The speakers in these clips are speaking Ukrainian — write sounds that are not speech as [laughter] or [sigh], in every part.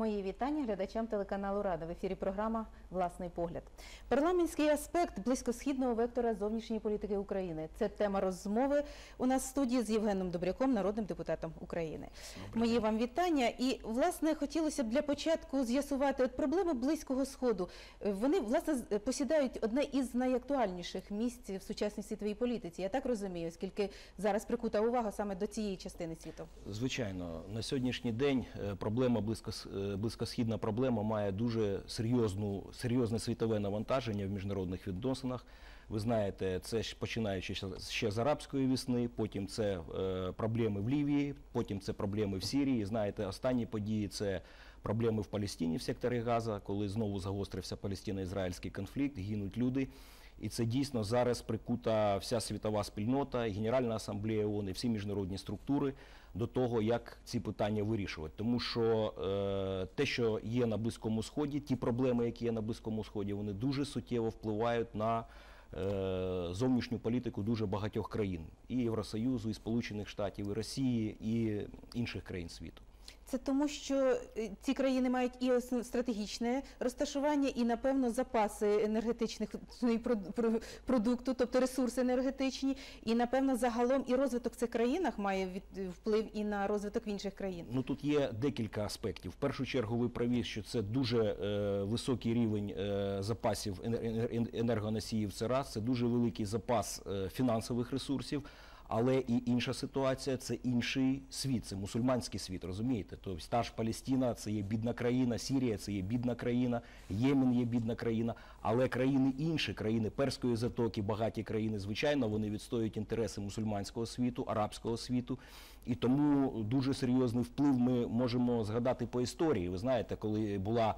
Мої вітання глядачам телеканалу Рада. В ефірі програма Власний погляд. Парламентський аспект близькосхідного вектора зовнішньої політики України. Це тема розмови у нас в студії з Євгеном Добряком, народним депутатом України. Мої вам вітання. І власне хотілося б для початку з'ясувати от проблеми близького сходу. Е, Вони власне з- посідають одне із найактуальніших місць в сучасній світовій політиці. Я так розумію, оскільки зараз прикута увага саме до цієї частини світу. Звичайно, на сьогоднішній день е, проблема е, близькосхідна проблема має дуже серйозну серйозне світове навантаження в міжнародних відносинах. Ви знаєте, це починаючи ще з- арабської весни, потім це е, проблеми в Лівії, потім це проблеми в Сирії. Знаєте, останні події це проблеми в Палестині в секторі Газа, коли знову загострився палестино-ізраїльський конфлікт, гинуть люди. І це дійсно зараз прикута вся світова спільнота, Генеральна асамблея ООН, і всі міжнародні структури до того, як ці питання вирішувати. Тому що е, те, що є на Близькому Сході, ті проблеми, які є на Близькому Сході, вони дуже суттєво впливають на е, зовнішню політику дуже багатьох країн і Євросоюзу, і Сполучених Штатів, і Росії, і інших країн світу. Це тому, що е, ці країни мають і стратегічне розташування, і напевно запаси енергетичних ну, продукту, тобто ресурси енергетичні, і напевно загалом і розвиток в цих країнах має вплив і на розвиток в інших країн. Ну тут є декілька аспектів. В першу чергу ви праві, що це дуже е, високий рівень е, запасів енер- енер- енергоносіїв. Це раз, це дуже великий запас фінансових ресурсів. Але і інша ситуація це інший світ, це мусульманський світ, розумієте? Тобто та ж Палестина це є бідна країна, Сірія це є бідна країна, Ємен є бідна країна, але країни інші, країни Перської затоки, багаті країни, звичайно, вони відстоюють інтереси мусульманського світу, арабського світу. І тому дуже серйозний вплив ми можемо згадати по історії. Ви знаєте, коли була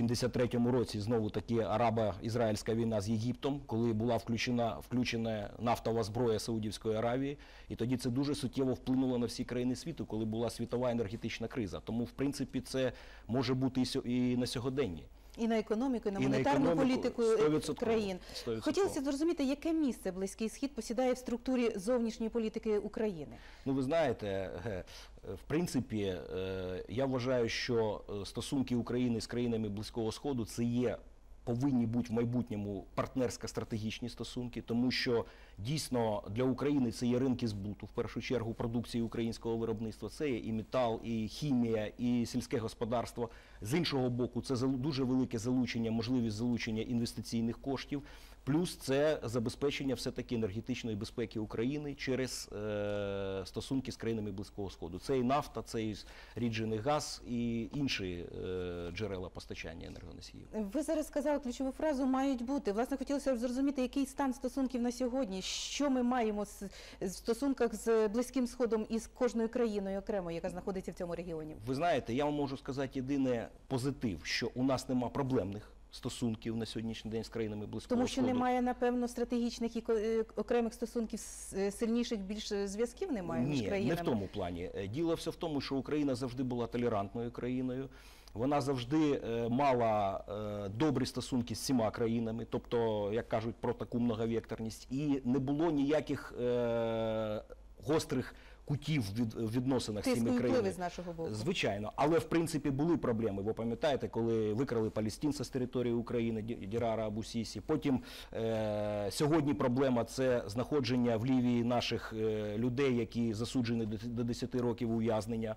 73-му році знову таки арабо-ізраїльська війна з Єгиптом, коли була включена включена нафтова зброя Саудівської Аравії, і тоді це дуже суттєво вплинуло на всі країни світу, коли була світова енергетична криза. Тому, в принципі, це може бути і на сьогоденні. І на економіку, і на І на монетарну економіку, політику е, 100%, країн. 100%. Хотілося зрозуміти, яке місце Близький Схід посідає в структурі зовнішньої політики України. Ну, ви знаєте, е, в принципі, е, я вважаю, що е, стосунки України з країнами Близького Сходу це є. Повинні бути в майбутньому партнерсько-стратегічні стосунки, тому що дійсно для України це є ринки збуту, в першу чергу продукції українського виробництва. Це є і метал, і хімія, і сільське господарство. З іншого боку, це дуже велике залучення, можливість залучення інвестиційних коштів. Плюс це забезпечення все-таки енергетичної безпеки України через е, стосунки з країнами Близького Сходу. Це і нафта, це і ріджений газ, і інші е, джерела постачання енергоносіїв. Ви зараз сказали ключову фразу мають бути. Власне, хотілося б зрозуміти, який стан стосунків на сьогодні, що ми маємо в стосунках з Близьким Сходом і з кожною країною окремо, яка знаходиться в цьому регіоні. Ви знаєте, я вам можу сказати єдине позитив, що у нас нема проблемних стосунків на сьогоднішній день з країнами Близького Тому що Сходу. немає, напевно, стратегічних і е, окремих стосунків е, сильніших більше зв'язків немає між Ні, не в тому плані. Е, Діло все в тому, що Україна завжди була толерантною країною. Вона завжди е, мала е, добрі стосунки з всіма країнами, тобто, як кажуть, про таку многовекторність. І не було ніяких е, гострих кутів в відносинах з цими країнами. з нашого боку. Звичайно, але в принципі були проблеми. Ви пам'ятаєте, коли викрали палестинця з території України Ді- Дірара Абусісі. Потім е- сьогодні проблема це знаходження в Лівії наших людей, які засуджені до- до 10 років ув'язнення.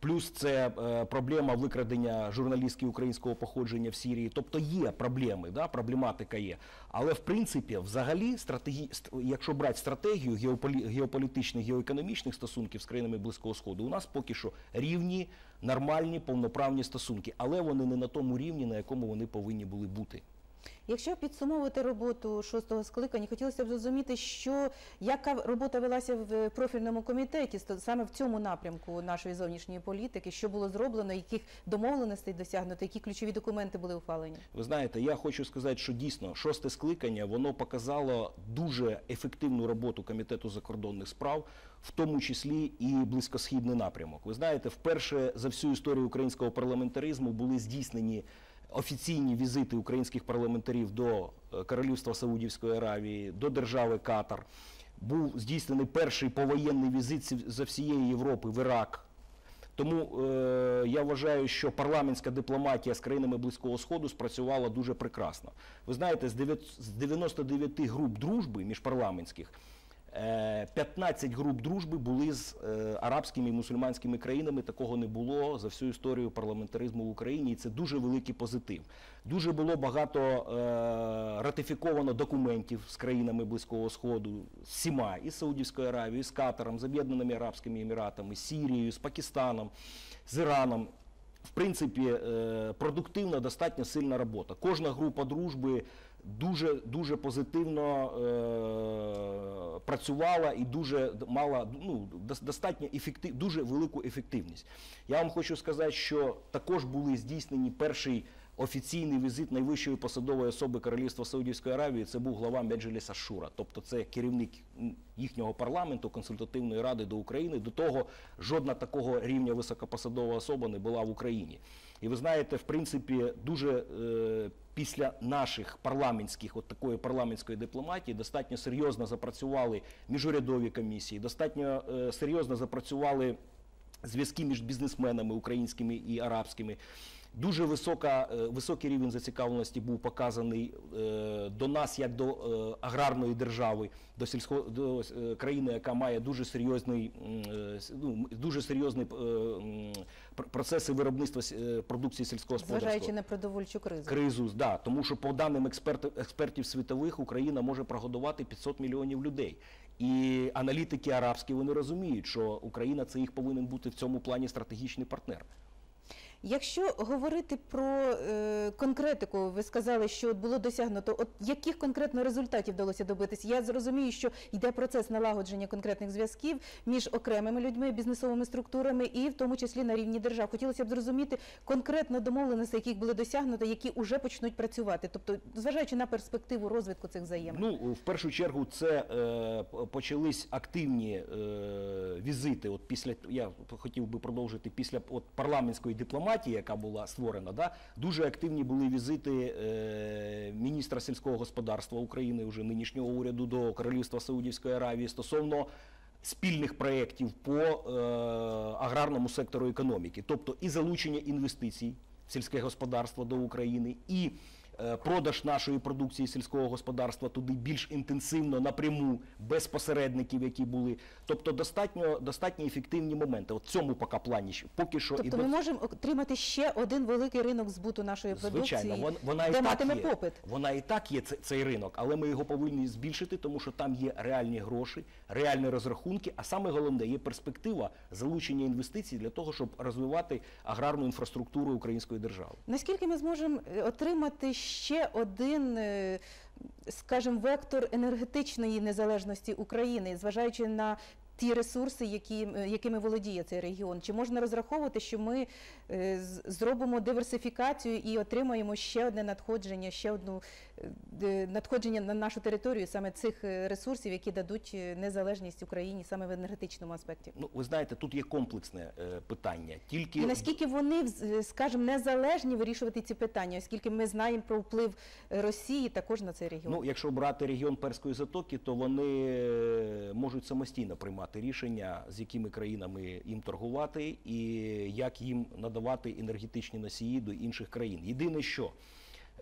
Плюс це е, проблема викрадення журналістки українського походження в Сірії. Тобто є проблеми, да, проблематика є. Але в принципі, взагалі, стратегі... якщо брати стратегію геополі... геополітичних, геоекономічних стосунків з країнами Близького Сходу, у нас поки що рівні, нормальні, повноправні стосунки, але вони не на тому рівні, на якому вони повинні були бути. Якщо підсумовувати роботу шостого скликання, хотілося б зрозуміти, що яка робота велася в профільному комітеті саме в цьому напрямку нашої зовнішньої політики, що було зроблено, яких домовленостей досягнуто, які ключові документи були ухвалені. Ви знаєте, я хочу сказати, що дійсно шосте скликання воно показало дуже ефективну роботу комітету закордонних справ, в тому числі і близькосхідний напрямок. Ви знаєте, вперше за всю історію українського парламентаризму були здійснені офіційні візити українських парламентарів до е, Королівства Саудівської Аравії, до держави Катар. Був здійснений перший повоєнний візит за всієї Європи в Ірак. Тому е, я вважаю, що парламентська дипломатія з країнами Близького Сходу спрацювала дуже прекрасно. Ви знаєте, з дев'ят- з 99 груп дружби міжпарламентських 15 груп дружби були з е, арабськими і мусульманськими країнами. Такого не було за всю історію парламентаризму в Україні, і це дуже великий позитив. Дуже було багато е, ратифіковано документів з країнами Близького Сходу, з всіма, із Саудівською Аравією, з Катаром, з Об'єднаними Арабськими Еміратами, з Сірією, з Пакистаном, з Іраном. В принципі, е, продуктивна, достатньо сильна робота. Кожна група дружби дуже, дуже позитивно е, працювала і дуже мала ну, достатньо ефектив, дуже велику ефективність. Я вам хочу сказати, що також були здійснені перший офіційний візит найвищої посадової особи Королівства Саудівської Аравії. Це був глава Меджеліса Шура, тобто це керівник їхнього парламенту, консультативної ради до України. До того жодна такого рівня високопосадова особа не була в Україні. І ви знаєте, в принципі, дуже е, після наших парламентських, от такої парламентської дипломатії, достатньо серйозно запрацювали міжурядові комісії, достатньо е, серйозно запрацювали зв'язки між бізнесменами українськими і арабськими. Дуже висока, е, високий рівень зацікавленості був показаний е, до нас як до е, аграрної держави, до сільсько до країни, яка має дуже серйозний, ну, дуже серйозний пр- процеси виробництва с- е, продукції Зважаючи на продовольчу кризу. кризу, да, тому що по даним експертів, експертів світових Україна може прогодувати 500 мільйонів людей. І аналітики арабські вони розуміють, що Україна це їх повинен бути в цьому плані стратегічний партнер. Якщо говорити про е, конкретику, ви сказали, що було досягнуто. От яких конкретно результатів вдалося добитися? Я зрозумію, що йде процес налагодження конкретних зв'язків між окремими людьми, бізнесовими структурами і в тому числі на рівні держав. Хотілося б зрозуміти конкретно домовленості, яких були досягнуто, які вже почнуть працювати. Тобто, зважаючи на перспективу розвитку цих взаємин. Ну, в першу чергу, це е, почались активні е, візити. От після я хотів би продовжити після от парламентської дипломатії, яка була створена. Да, дуже активні були візити е, міністра сільського господарства України, уже нинішнього уряду до Королівства Саудівської Аравії стосовно. Спільних проєктів по е, аграрному сектору економіки, тобто і залучення інвестицій в сільське господарство до України, і продаж нашої продукції сільського господарства туди більш інтенсивно, напряму, без посередників, які були. Тобто достатньо, достатньо ефективні моменти. От в цьому поки плані поки що Тобто і ми можемо отримати ще один великий ринок збуту нашої продукції, Звичайно, вон- вона і де так матиме є. попит. Вона і так є цей ринок, але ми його повинні збільшити, тому що там є реальні гроші, реальні розрахунки, а саме головне є перспектива залучення інвестицій для того, щоб розвивати аграрну інфраструктуру української держави. Наскільки ми зможемо е, отримати ще один, е, скажімо, вектор енергетичної незалежності України, зважаючи на ті ресурси, які, якими володіє цей регіон? Чи можна розраховувати, що ми е, зробимо диверсифікацію і отримаємо ще одне надходження, ще одну е, надходження на нашу територію саме цих е, ресурсів, які дадуть незалежність Україні саме в енергетичному аспекті? Ну, ви знаєте, тут є комплексне питання. Тільки І наскільки вони, скажімо, незалежні вирішувати ці питання, оскільки ми знаємо про вплив Росії також на цей регіон. Ну, якщо брати регіон Перської затоки, то вони можуть самостійно приймати рішення, з якими країнами їм торгувати і як їм надавати енергетичні носії до інших країн. Єдине, що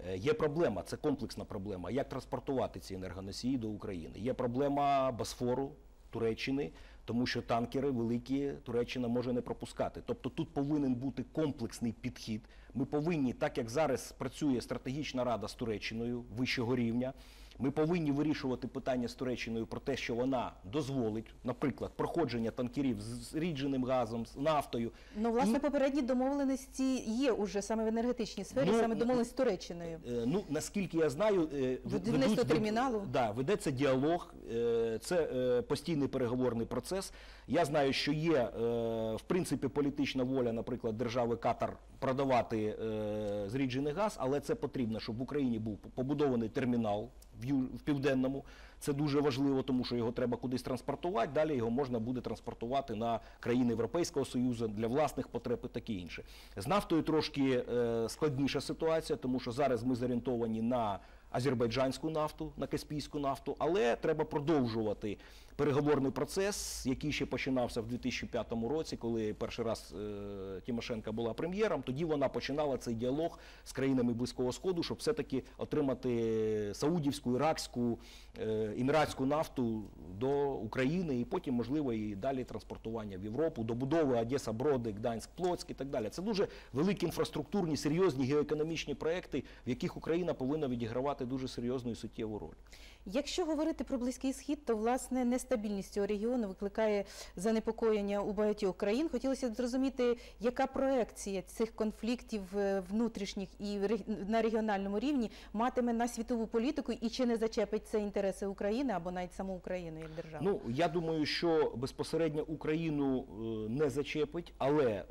е, є проблема, це комплексна проблема, як транспортувати ці енергоносії до України. Є проблема Босфору, Туреччини, тому що танкери великі Туреччина може не пропускати. Тобто тут повинен бути комплексний підхід. Ми повинні, так як зараз працює стратегічна рада з Туреччиною вищого рівня. Ми повинні вирішувати питання з Туреччиною про те, що вона дозволить, наприклад, проходження танкерів з зрідженим газом, з нафтою. Ну, власне, І- попередні домовленості є уже саме в енергетичній сфері, Ну, саме домовленість з Туреччиною. Е, Ну, наскільки я знаю, е, Будівництво терміналу? Да, ведеться діалог, е, це е, постійний переговорний процес. Я знаю, що є е, в принципі політична воля, наприклад, держави Катар продавати е, зріджений газ, але це потрібно, щоб в Україні був побудований термінал в, південному. Це дуже важливо, тому що його треба кудись транспортувати. Далі його можна буде транспортувати на країни Європейського Союзу для власних потреб і таке інше. З нафтою трошки е, складніша ситуація, тому що зараз ми зорієнтовані на азербайджанську нафту, на каспійську нафту, але треба продовжувати переговорний процес, який ще починався в 2005 році, коли перший раз е, Тимошенка була прем'єром. Тоді вона починала цей діалог з країнами Близького Сходу, щоб все-таки отримати саудівську, іракську, е, еміратську нафту до України і потім, можливо, і далі транспортування в Європу, добудови Одеса, Броди, Гданськ, Плоцьк і так далі. Це дуже великі інфраструктурні, серйозні геоекономічні проекти, в яких Україна повинна відігравати дуже серйозну і суттєву роль. Якщо говорити про Близький Схід, то власне нестабільність цього регіону викликає занепокоєння у багатьох країн. Хотілося б зрозуміти, яка проекція цих конфліктів е, внутрішніх і на регіональному рівні матиме на світову політику, і чи не зачепить це інтереси України або навіть саму Україну як державу? Ну я думаю, що безпосередньо Україну е, не зачепить, але е,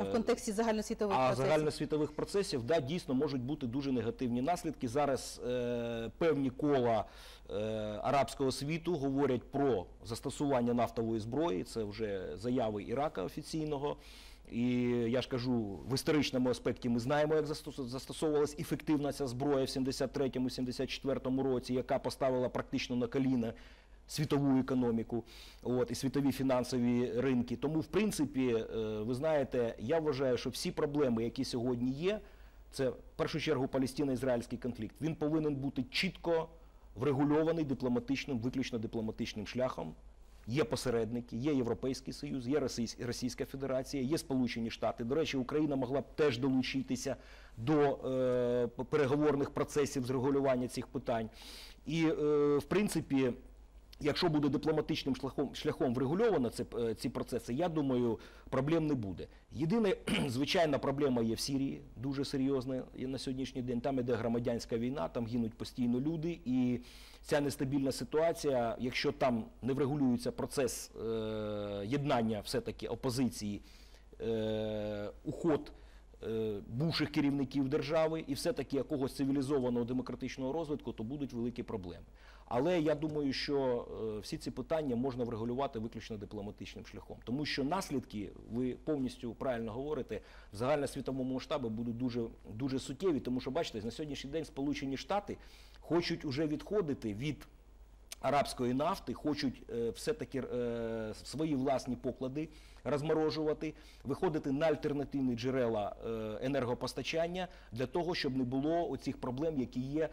а в контексті загальносвітових а процесів? загальносвітових процесів да, дійсно можуть бути дуже негативні наслідки. Зараз е, певні кола арабського світу говорять про застосування нафтової зброї. Це вже заяви Ірака офіційного. І я ж кажу, в історичному аспекті ми знаємо, як застос- застосовувалась ефективна ця зброя в 73-74 році, яка поставила практично на коліна світову економіку, от і світові фінансові ринки. Тому, в принципі, е, ви знаєте, я вважаю, що всі проблеми, які сьогодні є, це в першу чергу палестино-ізраїльський конфлікт. Він повинен бути чітко врегульований дипломатичним, виключно дипломатичним шляхом. Є посередники, є Європейський Союз, є Російсь- Російська Федерація, є Сполучені Штати. До речі, Україна могла б теж долучитися до е, переговорних процесів з регулювання цих питань. І, е, в принципі, якщо буде дипломатичним шляхом, шляхом врегульовано це, е, ці процеси, я думаю, проблем не буде. Єдина [clears throat] звичайна проблема є в Сирії, дуже серйозна на сьогоднішній день. Там іде громадянська війна, там гинуть постійно люди, і ця нестабільна ситуація, якщо там не врегулюється процес е, єднання все-таки опозиції, е, уход бувших керівників держави і все-таки якогось цивілізованого демократичного розвитку, то будуть великі проблеми. Але я думаю, що е, всі ці питання можна врегулювати виключно дипломатичним шляхом, тому що наслідки, ви повністю правильно говорите, в загальносвітовому масштабі будуть дуже, дуже суттєві, тому що бачите, на сьогоднішній день Сполучені Штати хочуть уже відходити від арабської нафти, хочуть е, все-таки е, свої власні поклади розморожувати, виходити на альтернативні джерела е, енергопостачання для того, щоб не було оцих проблем, які є.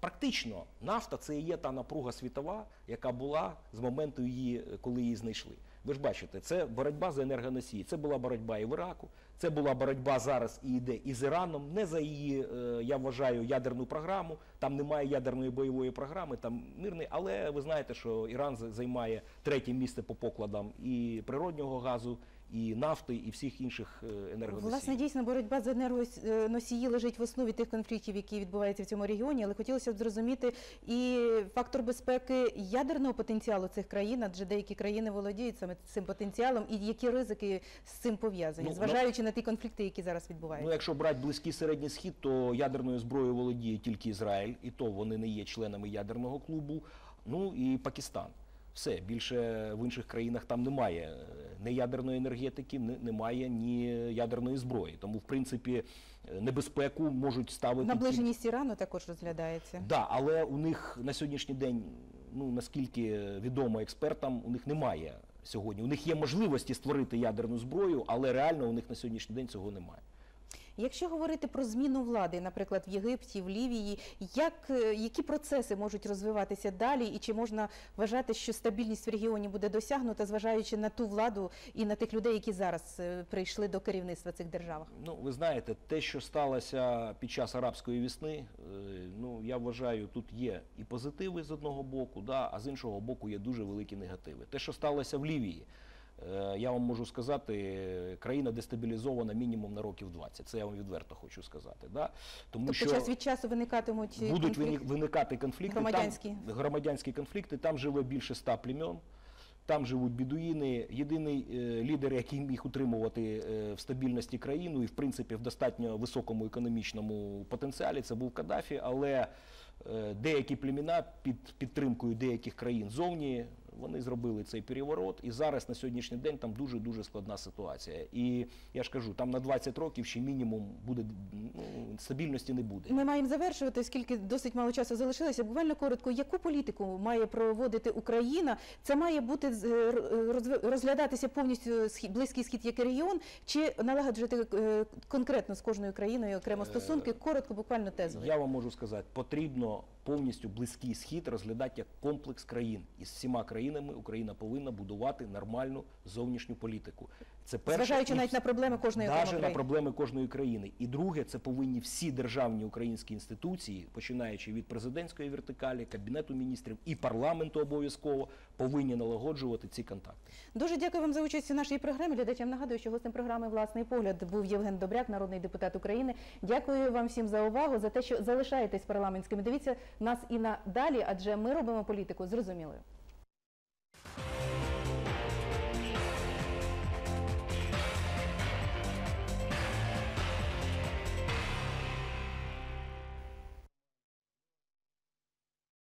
Практично нафта це є та напруга світова, яка була з моменту її, коли її знайшли. Ви ж бачите, це боротьба за енергоносії. Це була боротьба і в Іраку, це була боротьба зараз і йде із Іраном. Не за її, е, я вважаю, ядерну програму. Там немає ядерної бойової програми, там мирний. Але ви знаєте, що Іран займає третє місце по покладам і природнього газу, і нафти, і всіх інших е, енергоносіїв. Власне, дійсно, боротьба за енергоносії лежить в основі тих конфліктів, які відбуваються в цьому регіоні, але хотілося б зрозуміти і фактор безпеки ядерного потенціалу цих країн, адже деякі країни володіють саме цим потенціалом, і які ризики з цим пов'язані, Ну, зважаючи на ті конфлікти, які зараз відбуваються. Ну, якщо брати близький середній схід, то ядерною зброєю володіє тільки Ізраїль, і то вони не є членами ядерного клубу. Ну і Пакистан. Все більше в інших країнах там немає е, ні ядерної енергетики, немає ні ядерної зброї. Тому, в принципі, е, небезпеку можуть ставити Наближеність Ірану також розглядається. Да, але у них на сьогоднішній день, ну наскільки відомо експертам, у них немає сьогодні. У них є можливості створити ядерну зброю, але реально у них на сьогоднішній день цього немає. Якщо говорити про зміну влади, наприклад, в Єгипті, в Лівії, як, е, які процеси можуть розвиватися далі, і чи можна вважати, що стабільність в регіоні буде досягнута, зважаючи на ту владу і на тих людей, які зараз е, прийшли до керівництва цих державах? Ну, ви знаєте, те, що сталося під час арабської весни, е, ну я вважаю, тут є і позитиви з одного боку, да, а з іншого боку є дуже великі негативи. Те, що сталося в Лівії, я вам можу сказати, е, країна дестабілізована мінімум на років 20. Це я вам відверто хочу сказати. Да? Тому Тобто що час від часу виникатимуть будуть конфлікти? виникати конфлікти. Громадянські. Там, громадянські конфлікти. Там живе більше ста племен. Там живуть бідуїни. Єдиний е, лідер, який міг утримувати е, в стабільності країну і, в принципі, в достатньо високому економічному потенціалі, це був Каддафі, але е, деякі племена під підтримкою деяких країн зовні Вони зробили цей переворот, і зараз на сьогоднішній день там дуже дуже складна ситуація. І я ж кажу, там на 20 років ще мінімум буде ну, стабільності не буде. Ми маємо завершувати, оскільки досить мало часу залишилося. Буквально коротко, яку політику має проводити Україна? Це має бути з- е, розглядатися повністю близький схід як регіон, чи налагоджувати е, конкретно з кожною країною окремо стосунки? Коротко, буквально тезово. Я вам можу сказати, потрібно повністю близький схід розглядати як комплекс країн. І з всіма країнами Україна повинна будувати нормальну зовнішню політику. Це перше. Зважаючи І навіть на проблеми кожної Даже на проблеми кожної країни. І друге, це повинні всі державні українські інституції, починаючи від президентської вертикалі, кабінету міністрів і парламенту обов'язково, повинні налагоджувати ці контакти. Дуже дякую вам за участь у нашій програмі. Глядачам нагадую, що гостем програми Власний погляд був Євген Добряк, народний депутат України. Дякую вам всім за увагу, за те, що залишаєтесь парламентськими. Дивіться нас і надалі, адже ми робимо політику зрозумілою.